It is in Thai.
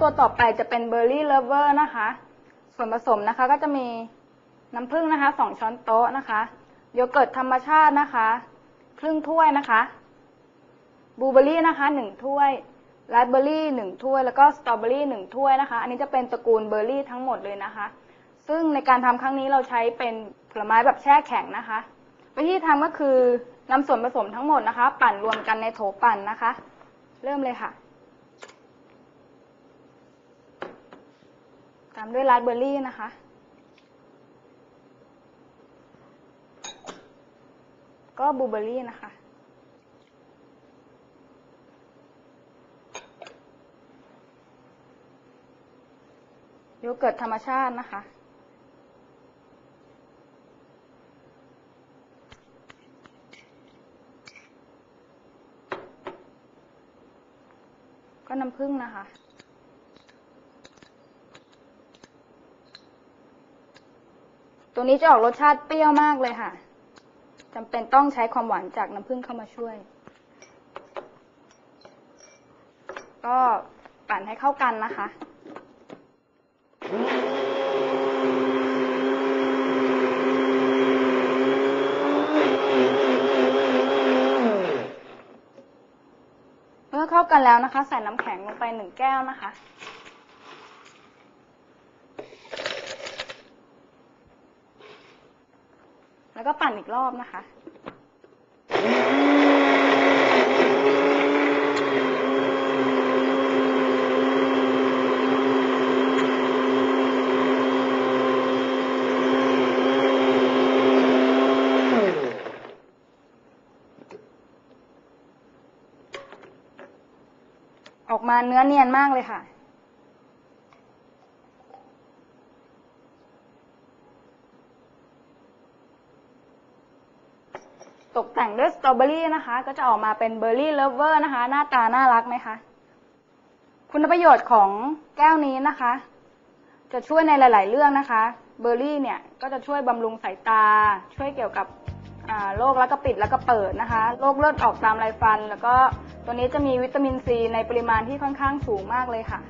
ตัวต่อไปจะเป็นเบอร์รี่เลเวอร์นะคะ ส่วนผสมนะคะก็จะมีน้ำผึ้งนะคะสองช้อนโต๊ะนะคะ โยเกิร์ตธรรมชาตินะคะ ครึ่งถ้วยนะคะบลูเบอร์รี่นะคะหนึ่งถ้วยราสเบอร์รี่หนึ่งถ้วยแล้วก็สตรอเบอร์รี่หนึ่งถ้วยนะคะ อันนี้จะเป็นตระกูลเบอร์รี่ทั้งหมดเลยนะคะ ซึ่งในการทำครั้งนี้เราใช้เป็นผลไม้แบบแช่แข็งนะคะ วิธีทำก็คือนำส่วนผสมทั้งหมดนะคะ ปั่นรวมกันในโถปั่นนะคะ เริ่มเลยค่ะามด้วยราสเบอร์รี่นะคะ ก็บลูเบอร์รี่นะคะ โยเกิร์ตธรรมชาตินะคะ ก็น้ำผึ้งนะคะ ตัวนี้จะออกรสชาติเปรี้ยวมากเลยค่ะจำเป็นต้องใช้ความหวานจากน้ำผึ้งเข้ามาช่วย ก็ปั่นให้เข้ากันนะคะเมื่อเข้ากันแล้วนะคะ ใส่น้ำแข็งลงไปหนึ่งแก้วนะคะ แล้วก็ปั่นอีกรอบนะคะ ออกมาเนื้อเนียนมากเลยค่ะ ตกแต่งด้วยสตรอเบอรี่นะคะ ก็จะออกมาเป็นเบอร์รี่เลเวอร์นะคะ หน้าตาน่ารักไหมคะ คุณประโยชน์ของแก้วนี้นะคะ จะช่วยในหลาย ๆ เรื่องนะคะ เบอร์รี่เนี่ยก็จะช่วยบำรุงสายตา ช่วยเกี่ยวกับโรคแล้วก็ปิดแล้วก็เปิดนะคะ โรคเลือดออกตามไรฟัน แล้วก็ตัวนี้จะมีวิตามินซีในปริมาณที่ค่อนข้างสูงมากเลยค่ะ